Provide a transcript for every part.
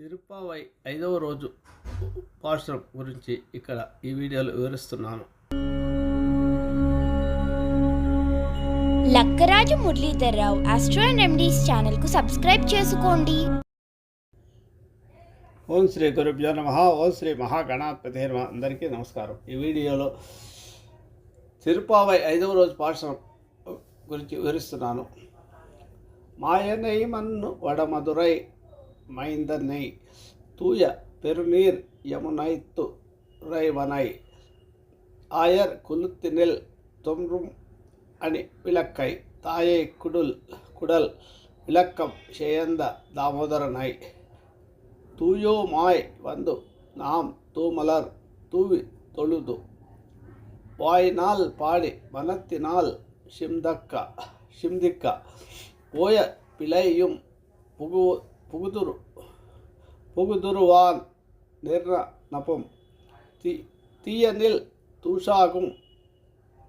తిరుపావై ఐదవ రోజు ఉపాసనం గురించి ఇక్కడ ఈ వీడియోలో వివరిస్తున్నాను. Lakkaraju Muralidharrao astro and remedies ఛానల్కు సబ్స్క్రైబ్ చేసుకోండి. ఓం శ్రీ గురుభ్యో నమ. ఓం శ్రీ మహాగణాధిపతి నమ. అందరికీ నమస్కారం. ఈ వీడియోలో తిరుపావై ఐదవ రోజు పాఠశాల గురించి వివరిస్తున్నాను. మాయనై మన్ను వడమదురై மைந்தனை தூய பெருநீர் யமுனை துறைவனை ஆயர் குலுத்தினில் தொன்றும் அணி விளக்கை தாயை குடுல் குடல் விளக்கம் சேர்ந்த தாமோதரனை. தூயோமாய் வந்து நாம் தூமலர் தூவி தொழுது வாயினால் பாடி மனத்தினால் சிம்தக்கா சிம்திக்கா. போய பிழையும் புகு புகுதுரு புகுதுருவான் நிர்ண நபம் தீ தீயனில் தூஷாகும்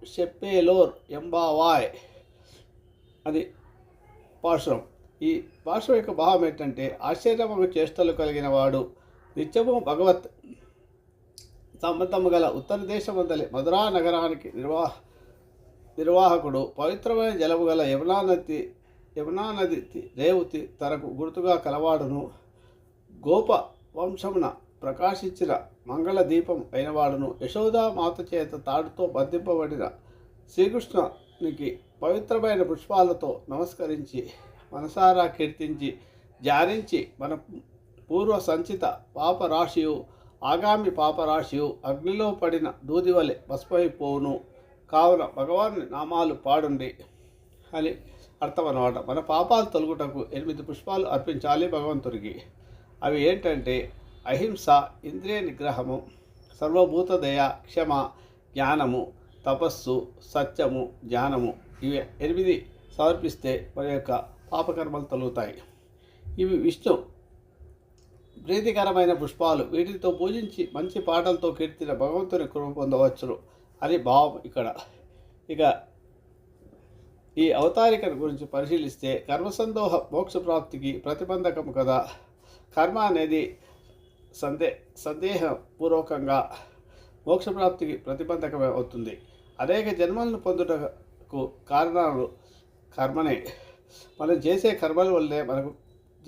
చెప్పేలోర్ ఎంబావాయ్ అది పాశ్రం ఈ పాశ్రం యొక్క భావం ఏంటంటే ఆశ్చర్యముకు చేష్టలు కలిగిన వాడు నిత్యము భగవత్ సంబంధము గల ఉత్తర దేశమందలి మధురా నగరానికి నిర్వాహ నిర్వాహకుడు పవిత్రమైన జలము గల యమునా నది యమునా నది తి- రేవుతి తనకు గుర్తుగా కలవాడును. గోప వంశమున ప్రకాశించిన మంగళ దీపం అయినవాడును. యశోదా మాత చేత తాడుతో బంధింపబడిన శ్రీకృష్ణునికి పవిత్రమైన పుష్పాలతో నమస్కరించి మనసారా కీర్తించి ధ్యానించి మన పూర్వ సంచిత పాపరాశియు ఆగామి పాపరాశియు అగ్నిలో పడిన దూదివలె వలె కావున భగవాన్ నామాలు పాడుండి. అని అర్థం అనమాట మన పాపాలు తొలగుటకు ఎనిమిది పుష్పాలు అర్పించాలి భగవంతుడికి. అవి ఏంటంటే అహింస ఇంద్రియ నిగ్రహము సర్వభూత దయ క్షమ జ్ఞానము తపస్సు సత్యము జ్ఞానము. ఇవి ఎనిమిది సమర్పిస్తే మన యొక్క పాపకర్మలు తొలుగుతాయి. ఇవి విష్ణు ప్రీతికరమైన పుష్పాలు. వీటితో పూజించి మంచి పాటలతో కీర్తిన భగవంతుని కృప పొందవచ్చును. అని భావం ఇక్కడ. ఇక ఈ అవతారిక గురించి పరిశీలిస్తే కర్మసందోహ మోక్ష ప్రాప్తికి ప్రతిబంధకం కదా. కర్మ అనేది సందే సందేహపూర్వకంగా మోక్షప్రాప్తికి ప్రతిబంధకమే అవుతుంది. అనేక జన్మలను పొందుటకు కారణాలు కర్మనే. మనం చేసే కర్మల వల్లే మనకు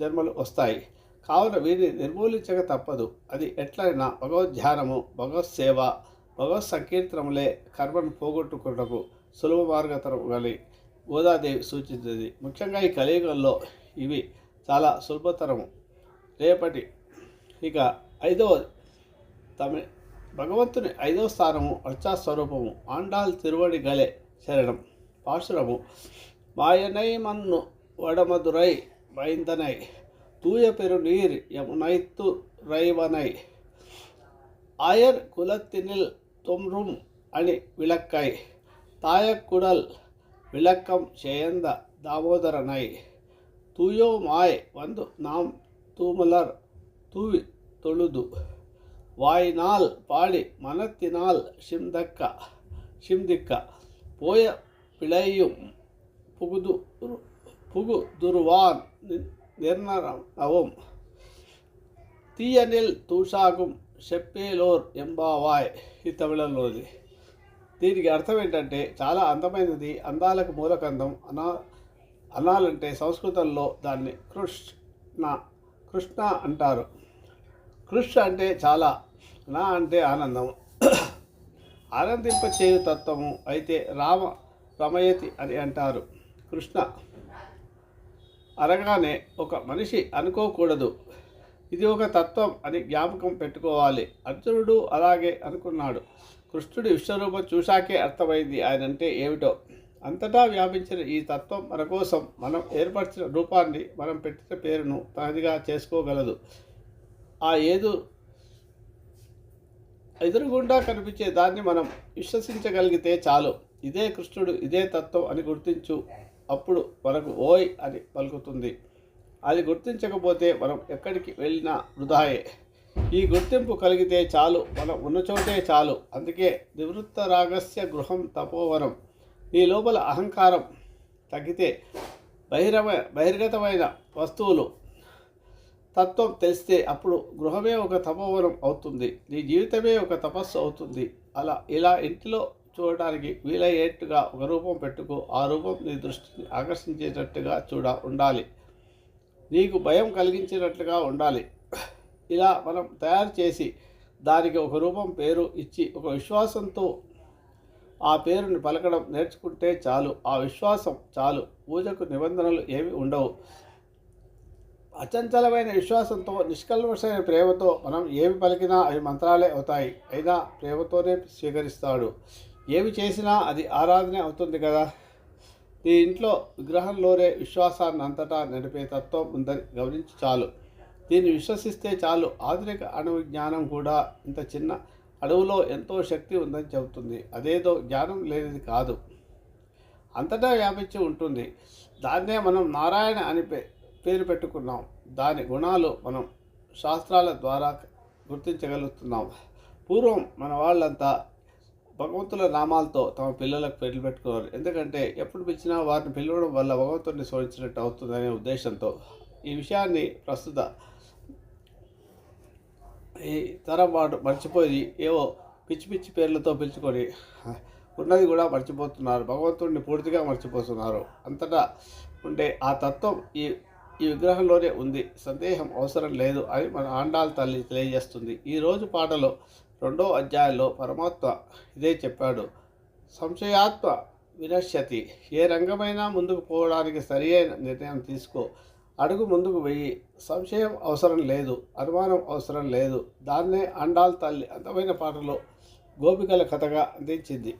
జన్మలు వస్తాయి. కావున వీరిని నిర్మూలించక తప్పదు. అది ఎట్లయినా భగవద్ ధ్యానము భగవత్ సేవ భగవత్ సంకీర్తనములే కర్మను పోగొట్టుకున్నకు సులభ మార్గతరం గలి గోదాదేవి సూచించింది. ముఖ్యంగా ఈ కలియుగంలో ఇవి చాలా సులభతరము. రేపటి ఇక ఐదవ తమి భగవంతుని ఐదవ స్థానము స్వరూపము ఆండాల్ తిరువడి గలే శరణం. పాశురము మాయనై మన్ను వడమధురై మైందనై தூய பெருநீர் యమునైతు రైవనై ఆయర్ குலத்தினில் తొమ్రుం అని விளக்கை తాయకుడల్ விளக்கம் சேர்ந்த தாமோதரனை துயோமாய் வந்து நாம் தூமலர் தூவி தொழுது. வாயினால் பாடி மனத்தினால் சிந்தக்க சிந்திக்க போய பிழையும் புகுது புகு துருவான் நிர்ணரவும். தீயனில் தூஷாகும் செப்பேலோர் எம்பாவாய் இத்தமிழர் நோதி దీనికి అర్థం ఏంటంటే చాలా అందమైనది అందాలకు మూలకందం అనా అనాలంటే సంస్కృతంలో దాన్ని కృష్ణ కృష్ణ అంటారు. కృష్ణ అంటే చాలా నా అంటే ఆనందం. ఆనందింపచేయు తత్వము అయితే రామ రమయతి అని అంటారు. కృష్ణ. అనగానే ఒక మనిషి అనుకోకూడదు. ఇది ఒక తత్వం అని జ్ఞాపకం పెట్టుకోవాలి. అర్జునుడు అలాగే అనుకున్నాడు. కృష్ణుడి విశ్వరూపం చూశాకే అర్థమైంది ఆయన అంటే ఏమిటో. అంతటా వ్యాపించిన ఈ తత్వం మన కోసం మనం ఏర్పరిచిన రూపాన్ని మనం పెట్టిన పేరును తనదిగా చేసుకోగలదు. ఆ ఏదు ఎదురుగుండా కనిపించే దాన్ని మనం విశ్వసించగలిగితే చాలు. ఇదే కృష్ణుడు ఇదే తత్వం అని గుర్తించు అప్పుడు మనకు ఓయ్ అని పలుకుతుంది. అది గుర్తించకపోతే మనం ఎక్కడికి వెళ్ళినా వృధాయే. ఈ గుర్తింపు కలిగితే చాలు మనం ఉన్న చోటే చాలు. అందుకే నివృత్త రాగస్య గృహం తపోవనం. నీ లోపల అహంకారం తగ్గితే బహిరమ బహిర్గతమైన వస్తువులు తత్వం తెలిస్తే అప్పుడు గృహమే ఒక తపోవనం అవుతుంది. నీ జీవితమే ఒక తపస్సు అవుతుంది. అలా ఇలా ఇంటిలో చూడడానికి వీలయ్యేట్టుగా ఒక రూపం పెట్టుకో. ఆ రూపం నీ దృష్టిని ఆకర్షించేటట్టుగా చూడ ఉండాలి. నీకు భయం కలిగించేటట్లుగా ఉండాలి. ఇలా మనం తయారు చేసి దానికి ఒక రూపం పేరు ఇచ్చి ఒక విశ్వాసంతో ఆ పేరుని పలకడం నేర్చుకుంటే చాలు. ఆ విశ్వాసం చాలు. పూజకు నిబంధనలు ఏమి ఉండవు. అచంచలమైన విశ్వాసంతో నిష్కల్మషమైన ప్రేమతో మనం ఏమి పలికినా అవి మంత్రాలే అవుతాయి. అయినా ప్రేమతోనే స్వీకరిస్తాడు. ఏమి చేసినా అది ఆరాధనే అవుతుంది కదా? నీ ఇంట్లో విగ్రహంలోనే విశ్వాసాన్ని అంతటా నడిపే తత్వం ఉందని గమనించి చాలు. దీన్ని విశ్వసిస్తే చాలు. ఆధునిక అణు జ్ఞానం కూడా ఇంత చిన్న అడవులో ఎంతో శక్తి ఉందని చెబుతుంది. అదేదో జ్ఞానం లేనిది కాదు. అంతటా వ్యాపించి ఉంటుంది. దాన్నే మనం నారాయణ అని పే- పేరు పెట్టుకున్నాం. దాని గుణాలు మనం శాస్త్రాల ద్వారా గుర్తించగలుగుతున్నాం. పూర్వం మన వాళ్ళంతా భగవంతుల నామాలతో తమ పిల్లలకు పెళ్ళి పెట్టుకోవాలి ఎందుకంటే ఎప్పుడు పిలిచినా వారిని పిలవడం వల్ల భగవంతుడిని స్మరించినట్టు అవుతుందనే ఉద్దేశంతో ఈ విషయాన్ని ప్రస్తుత ఈ తరం వాడు మర్చిపోయి ఏవో పిచ్చి పిచ్చి పేర్లతో పిలుచుకొని ఉన్నది కూడా మర్చిపోతున్నారు. భగవంతుడిని పూర్తిగా మర్చిపోతున్నారు. అంతటా ఉండే ఆ తత్వం ఈ ఈ విగ్రహంలోనే ఉంది. సందేహం అవసరం లేదు అని మన ఆండాల తల్లి తెలియజేస్తుంది. ఈ రోజు పాటలో రెండో అధ్యాయంలో పరమాత్మ ఇదే చెప్పాడు. సంశయాత్మ వినశ్యతి. ఏ రంగమైనా ముందుకు పోవడానికి సరి అయిన నిర్ణయం తీసుకో. అడుగు ముందుకు వెయ్యి. సంశయం అవసరం లేదు. అనుమానం అవసరం లేదు. దాన్నే అండాల్ తల్లి అందమైన పాటలో గోపికల కథగా అందించింది.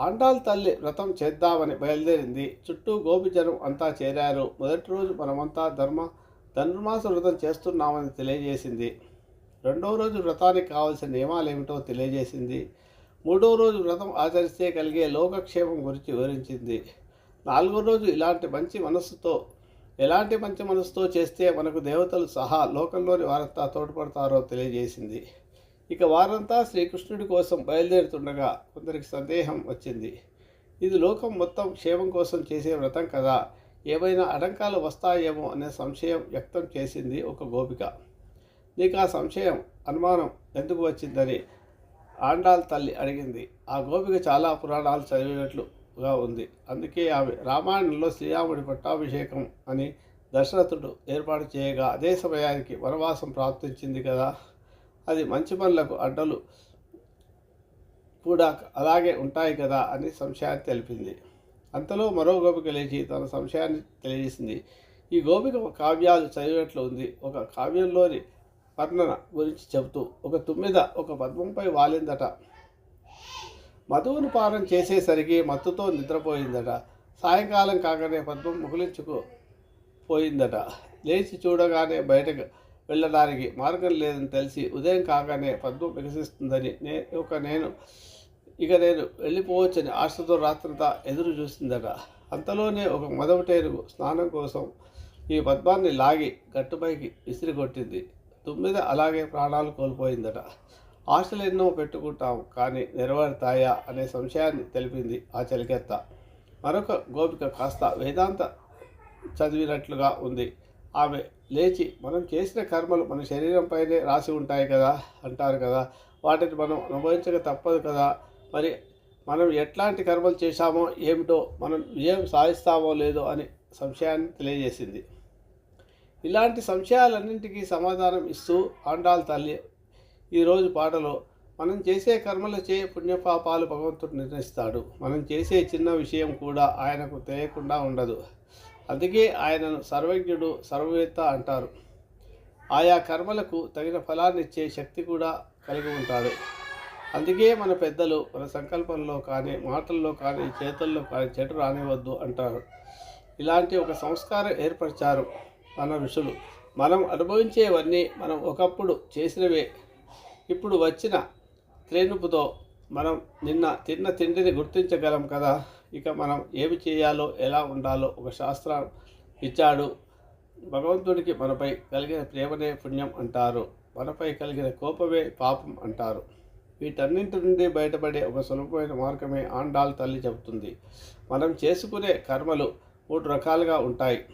అండాల్ తల్లి వ్రతం చేద్దామని బయలుదేరింది. చుట్టూ గోపిజనం అంతా చేరారు. మొదటి రోజు మనమంతా ధర్మ ధనుర్మాస వ్రతం చేస్తున్నామని తెలియజేసింది. రెండవ రోజు వ్రతానికి కావాల్సిన నియమాలు ఏమిటో తెలియజేసింది. మూడో రోజు వ్రతం ఆచరిస్తే కలిగే లోకక్షేమం గురించి వివరించింది. నాలుగో రోజు ఇలాంటి మంచి మనస్సుతో ఎలాంటి మంచి మనసుతో చేస్తే మనకు దేవతలు సహా లోకంలోని వారంతా తోడ్పడతారో తెలియజేసింది. ఇక వారంతా శ్రీకృష్ణుడి కోసం బయలుదేరుతుండగా కొందరికి సందేహం వచ్చింది. ఇది లోకం మొత్తం క్షేమం కోసం చేసే వ్రతం కదా ఏమైనా అడంకాలు వస్తాయేమో అనే సంశయం వ్యక్తం చేసింది ఒక గోపిక. నీకు ఆ సంశయం అనుమానం ఎందుకు వచ్చిందని ఆండాల్ తల్లి అడిగింది. ఆ గోపిక చాలా పురాణాలు చదివినట్లు గా ఉంది. అందుకే ఆమె రామాయణంలో శ్రీరాముడి పట్టాభిషేకం అని దశరథుడు ఏర్పాటు చేయగా అదే సమయానికి వనవాసం ప్రాప్తించింది కదా. అది మంచి పనులకు అడ్డలు కూడా అలాగే ఉంటాయి కదా అని సంశయాన్ని తెలిపింది. అంతలో మరో గోపిక లేచి తన సంశయాన్ని తెలియజేసింది. ఈ గోపిక కావ్యాలు చదివినట్లు ఉంది. ఒక కావ్యంలోని వర్ణన గురించి చెబుతూ ఒక తుమ్మిద ఒక పద్మంపై వాలిందట. మధువును పానం చేసేసరికి మత్తుతో నిద్రపోయిందట. సాయంకాలం కాగానే పద్మం ముగిలించుకు పోయిందట. లేచి చూడగానే బయటకు వెళ్ళడానికి మార్గం లేదని తెలిసి ఉదయం కాగానే పద్మం వికసిస్తుందని నే ఒక నేను ఇక నేను వెళ్ళిపోవచ్చని ఆశతో రాత్రంతా ఎదురు చూసిందట. అంతలోనే ఒక మొదటిటేరుగు స్నానం కోసం ఈ పద్మాన్ని లాగి గట్టుపైకి విసిరికొట్టింది తుమ్మిద అలాగే ప్రాణాలు కోల్పోయిందట. ఆశలు ఎన్నో పెట్టుకుంటాం కానీ నెరవేరుతాయా అనే సంశయాన్ని తెలిపింది ఆ చలికెత్త. మరొక గోపిక కాస్త వేదాంత చదివినట్లుగా ఉంది. ఆమె లేచి మనం చేసిన కర్మలు మన శరీరంపైనే రాసి ఉంటాయి కదా అంటారు కదా. వాటిని మనం అనుభవించక తప్పదు కదా. మరి మనం ఎట్లాంటి కర్మలు చేశామో ఏమిటో మనం విజయం సాధిస్తామో లేదో అని సంశయాన్ని తెలియజేసింది. ఇలాంటి సంశయాలన్నింటికీ సమాధానం ఇస్తూ ఆండాల్ తల్లి ఈరోజు పాటలో మనం చేసే కర్మలచే పుణ్యపాపాలు భగవంతుడు నిర్ణయిస్తాడు. మనం చేసే చిన్న విషయం కూడా ఆయనకు తెలియకుండా ఉండదు. అందుకే ఆయనను సర్వజ్ఞుడు సర్వవేత్త అంటారు. ఆయా కర్మలకు తగిన ఫలాన్ని ఇచ్చే శక్తి కూడా కలిగి ఉంటాడు. అందుకే మన పెద్దలు మన సంకల్పంలో కానీ మాటల్లో కానీ చేతుల్లో కానీ చెడు రానివద్దు అంటారు. ఇలాంటి ఒక సంస్కారం ఏర్పరిచారు మన ఋషులు. మనం అనుభవించేవన్నీ మనం ఒకప్పుడు చేసినవే. ఇప్పుడు వచ్చిన త్రేణుపుతో మనం నిన్న తిన్న తిండిని గుర్తించగలం కదా. ఇక మనం ఏమి చేయాలో ఎలా ఉండాలో ఒక శాస్త్రం ఇచ్చాడు. భగవంతుడికి మనపై కలిగిన ప్రేమనే పుణ్యం అంటారు. మనపై కలిగిన కోపమే పాపం అంటారు. వీటన్నింటి నుండి బయటపడే ఒక సులభమైన మార్గమే ఆండాల్ తల్లి చెబుతుంది. మనం చేసుకునే కర్మలు మూడు రకాలుగా ఉంటాయి.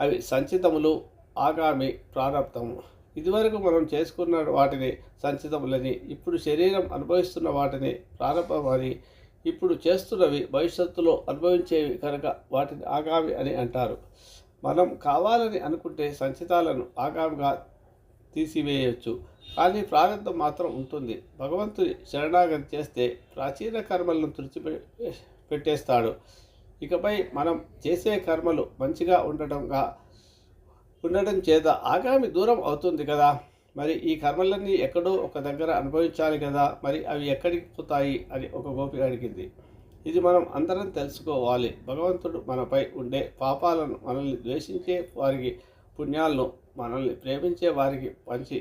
అవి సంచితములు ఆగామి ప్రారంభము. ఇదివరకు మనం చేసుకున్న వాటిని సంచితములని ఇప్పుడు శరీరం అనుభవిస్తున్న వాటిని ప్రారంభమని ఇప్పుడు చేస్తున్నవి భవిష్యత్తులో అనుభవించేవి కనుక వాటిని ఆగామి అని అంటారు. మనం కావాలని అనుకుంటే సంచితాలను ఆగామిగా తీసివేయవచ్చు కానీ ప్రారంభం మాత్రం ఉంటుంది. భగవంతుని శరణాగతి చేస్తే ప్రాచీన కర్మలను తుడిచిపె పెట్టేస్తాడు. ఇకపై మనం చేసే కర్మలు మంచిగా ఉండటంగా ఉండటం చేత ఆగామి దూరం అవుతుంది కదా. మరి ఈ కర్మలన్నీ ఎక్కడో ఒక దగ్గర అనుభవించాలి కదా. మరి అవి ఎక్కడికి పోతాయి అని ఒక గోపి అడిగింది. ఇది మనం అందరం తెలుసుకోవాలి. భగవంతుడు మనపై ఉండే పాపాలను మనల్ని ద్వేషించే వారికి పుణ్యాలను మనల్ని ప్రేమించే వారికి పంచి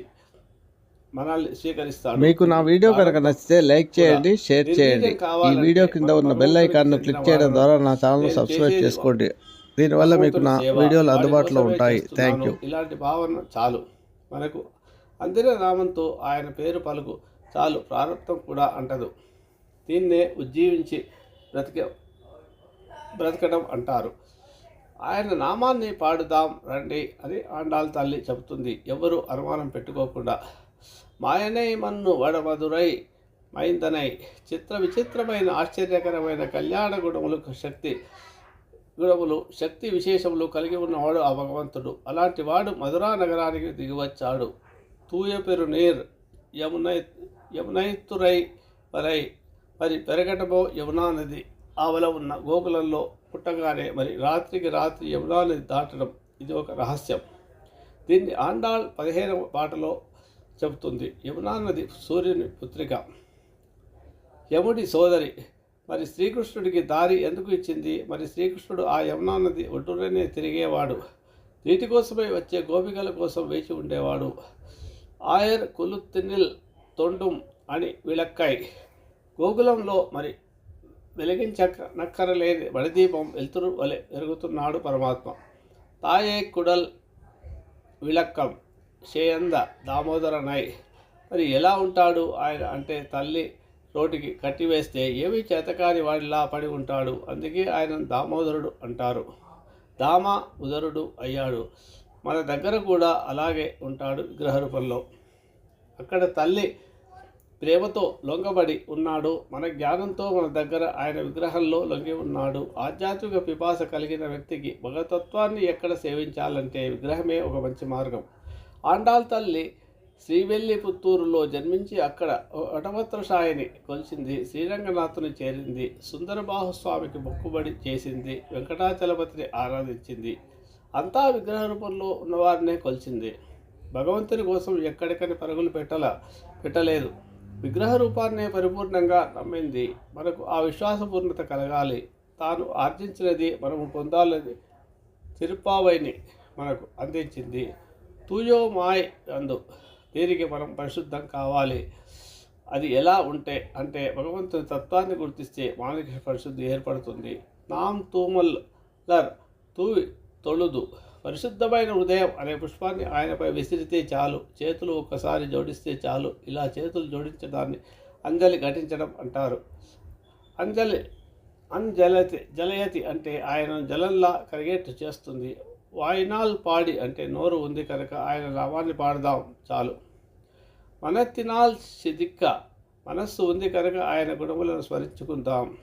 మనల్ని స్వీకరిస్తాడు. మీకు నా వీడియో కనుక నచ్చితే లైక్ చేయండి షేర్ చేయండి. ఈ వీడియో కింద ఉన్న బెల్ ఐకాన్ను క్లిక్ చేయడం ద్వారా నా ఛానల్ సబ్స్క్రైబ్ చేసుకోండి. దీనివల్ల మీకు నా వీడియోలు అందుబాటులో ఉంటాయి. థ్యాంక్ యూ ఇలాంటి భావన చాలు. మనకు అందిన నామంతో ఆయన పేరు పలుకు చాలు. ప్రారంభం కూడా అంటదు. దీన్నే ఉజ్జీవించి బ్రతిక బ్రతకడం అంటారు. ఆయన నామాన్ని పాడుదాం రండి అని ఆండాల్ తల్లి చెబుతుంది. ఎవరు అనుమానం పెట్టుకోకుండా మాయనై మన్ను వడమధురై మైందనై. చిత్ర విచిత్రమైన ఆశ్చర్యకరమైన కళ్యాణ గుణములకు శక్తి గుణములు శక్తి విశేషములు కలిగి ఉన్నవాడు ఆ భగవంతుడు. అలాంటి వాడు మధురా నగరానికి దిగివచ్చాడు. తూయ పెరు నీర్. యమునై యమునైతురై వలై మరి పెరగటమో యమునా నది. ఆవల ఉన్న గోకులంలో పుట్టగానే మరి రాత్రికి రాత్రి యమునా నది దాటడం ఇది ఒక రహస్యం. దీన్ని ఆండాళ్ పదిహేనవ పాటలో చెబుతుంది. యమునా నది సూర్యుని పుత్రిక. యముడి సోదరి మరి శ్రీకృష్ణుడికి దారి ఎందుకు ఇచ్చింది? మరి శ్రీకృష్ణుడు ఆ యమునా నది ఒడ్డునే తిరిగేవాడు. నీటి కోసమై వచ్చే గోపికల కోసం వేచి ఉండేవాడు. ఆయర్ కులుత్తినిల్ తొండుం అని విలక్కాయ్ గోకులంలో మరి వెలిగించక నక్కరలేని బడిదీపం వెలుతురు వలె పెరుగుతున్నాడు పరమాత్మ. తాయే కుడల్ విలక్కం షేయంద నాయ్ మరి ఎలా ఉంటాడు ఆయన అంటే తల్లి చోటికి కట్టివేస్తే ఏమీ చేతకాని వాడిలా పడి ఉంటాడు. అందుకే ఆయన దామోదరుడు అంటారు. దామ ఉదరుడు అయ్యాడు. మన దగ్గర కూడా అలాగే ఉంటాడు విగ్రహ రూపంలో అక్కడ తల్లి ప్రేమతో లొంగబడి ఉన్నాడు. మన జ్ఞానంతో మన దగ్గర ఆయన విగ్రహంలో లొంగి ఉన్నాడు. ఆధ్యాత్మిక పిపాస కలిగిన వ్యక్తికి భగతత్వాన్ని ఎక్కడ సేవించాలంటే విగ్రహమే ఒక మంచి మార్గం. ఆండాల్ తల్లి శ్రీవెల్లి పుత్తూరులో జన్మించి అక్కడ వటభద్రసాయిని కొలిచింది. శ్రీరంగనాథుని చేరింది. సుందరబాహుస్వామికి మొక్కుబడి చేసింది. వెంకటాచలపతిని ఆరాధించింది. అంతా విగ్రహ రూపంలో ఉన్నవారినే కొలిచింది. భగవంతుని కోసం ఎక్కడికని పరుగులు పెట్టల పెట్టలేదు. విగ్రహ రూపాన్నే పరిపూర్ణంగా నమ్మింది. మనకు ఆ విశ్వాసపూర్ణత కలగాలి. తాను ఆర్జించినది మనము పొందాలని తిరుపావైని మనకు అందించింది. తూయో మాయ్ అందు దీనికి మనం పరిశుద్ధం కావాలి. అది ఎలా ఉంటే అంటే భగవంతుని తత్వాన్ని గుర్తిస్తే మానసిక పరిశుద్ధి ఏర్పడుతుంది. నాం తూమల్ లర్ తూవి తొలుదు. పరిశుద్ధమైన హృదయం అనే పుష్పాన్ని ఆయనపై విసిరితే చాలు. చేతులు ఒక్కసారి జోడిస్తే చాలు. ఇలా చేతులు జోడించడాన్ని అంజలి ఘటించడం అంటారు. అంజలి అంజలతి జలయతి అంటే ఆయన జలంలా కరిగేట్టు చేస్తుంది. వాయినాల్ పాడి అంటే నోరు ఉంది కనుక ఆయన నామాన్ని పాడదాం చాలు. మనత్తినాల్ సిదిక్క మనస్సు ఉంది కనుక ఆయన గుణములను స్మరించుకుందాం.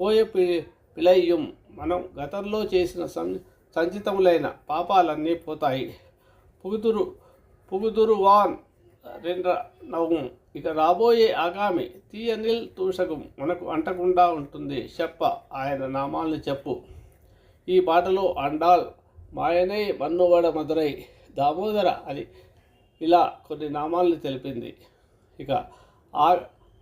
ఓయ పి పిలయ్యం మనం గతంలో చేసిన సం సంచితములైన పాపాలన్నీ పోతాయి. పుగుదురు పుగుదురువాన్ రెండ్ర నవ్వు ఇక రాబోయే ఆగామి తీయనిల్ తూషకం మనకు అంటకుండా ఉంటుంది. చెప్ప ఆయన నామాలను చెప్పు. ఈ పాటలో అండాల్ మాయనై మన్నువడ మధురై దామోదర అని ఇలా కొన్ని నామాలను తెలిపింది. ఇక ఆ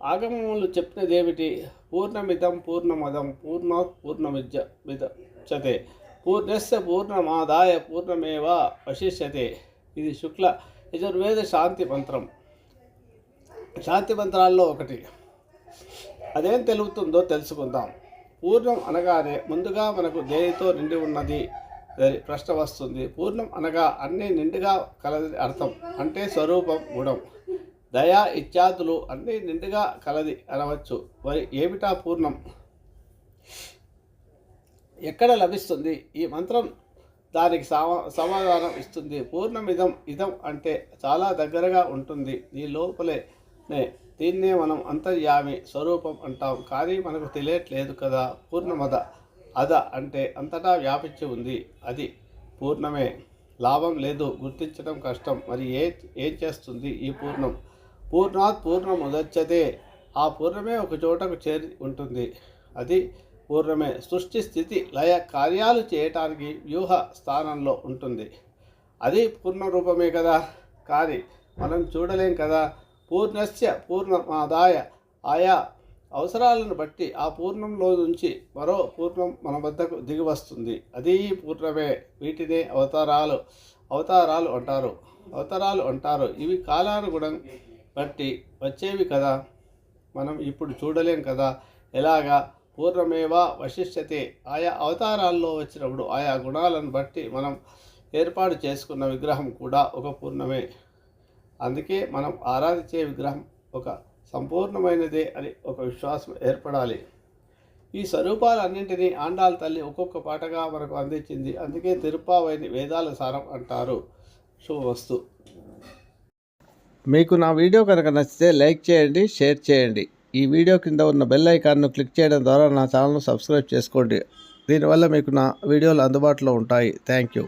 ఆగమములు చెప్పినదేమిటి? పూర్ణమిదం పూర్ణమదం పూర్ణ పూర్ణమిజ మిదచతే పూర్ణస్య పూర్ణమాదాయ పూర్ణమేవ వశిష్యతే. ఇది శుక్ల యజుర్వేద శాంతి మంత్రం. శాంతి మంత్రాల్లో ఒకటి. అదేం తెలుగుతుందో తెలుసుకుందాం. పూర్ణం అనగానే ముందుగా మనకు దేనితో నిండి ఉన్నది? అని ప్రశ్న వస్తుంది. పూర్ణం అనగా అన్నీ నిండుగా కలది అర్థం అంటే స్వరూపం గుణం. దయా ఇత్యాదులు అన్నీ నిండుగా కలది అనవచ్చు. మరి ఏమిటా పూర్ణం? ఎక్కడ లభిస్తుంది? ఈ మంత్రం దానికి సమా సమాధానం ఇస్తుంది. పూర్ణమిదం ఇదం అంటే చాలా దగ్గరగా ఉంటుంది. నీ లోపలే దీన్నే మనం అంతర్యామి స్వరూపం అంటాం. కానీ మనకు తెలియట్లేదు కదా. పూర్ణమద అద అంటే అంతటా వ్యాపించి ఉంది. అది పూర్ణమే. లాభం లేదు. గుర్తించడం కష్టం. మరి ఏ ఏం చేస్తుంది ఈ పూర్ణం? పూర్ణాత్ పూర్ణం ఉదచ్చదే ఆ పూర్ణమే ఒక చోటకు చేరి ఉంటుంది. అది పూర్ణమే. సృష్టి స్థితి లయ కార్యాలు చేయటానికి వ్యూహ స్థానంలో ఉంటుంది. అది పూర్ణ రూపమే కదా. కానీ మనం చూడలేం కదా. పూర్ణస్య పూర్ణమాదాయ. ఆయా అవసరాలను బట్టి ఆ పూర్ణంలో నుంచి మరో పూర్ణం మన వద్దకు దిగి వస్తుంది. అది పూర్ణమే. వీటినే అవతారాలు అవతారాలు అంటారు. అవతారాలు అంటారు. ఇవి కాలానుగుణం బట్టి వచ్చేవి కదా? మనం ఇప్పుడు చూడలేం కదా? ఎలాగా? పూర్ణమేవా వశిష్యతే ఆయా అవతారాల్లో వచ్చినప్పుడు ఆయా గుణాలను బట్టి మనం ఏర్పాటు చేసుకున్న విగ్రహం కూడా ఒక పూర్ణమే. అందుకే మనం ఆరాధించే విగ్రహం ఒక సంపూర్ణమైనదే అని ఒక విశ్వాసం ఏర్పడాలి. ఈ స్వరూపాలన్నింటినీ ఆండాల తల్లి ఒక్కొక్క పాటగా మనకు అందించింది. అందుకే తిరుప్పావైని వేదాల సారం అంటారు. శుభవస్తు మీకు నా వీడియో కనుక నచ్చితే లైక్ చేయండి షేర్ చేయండి. ఈ వీడియో కింద ఉన్న బెల్ ఐకాన్ను క్లిక్ చేయడం ద్వారా నా ఛానల్ను సబ్స్క్రైబ్ చేసుకోండి. దీనివల్ల మీకు నా వీడియోలు అందుబాటులో ఉంటాయి. Thank you.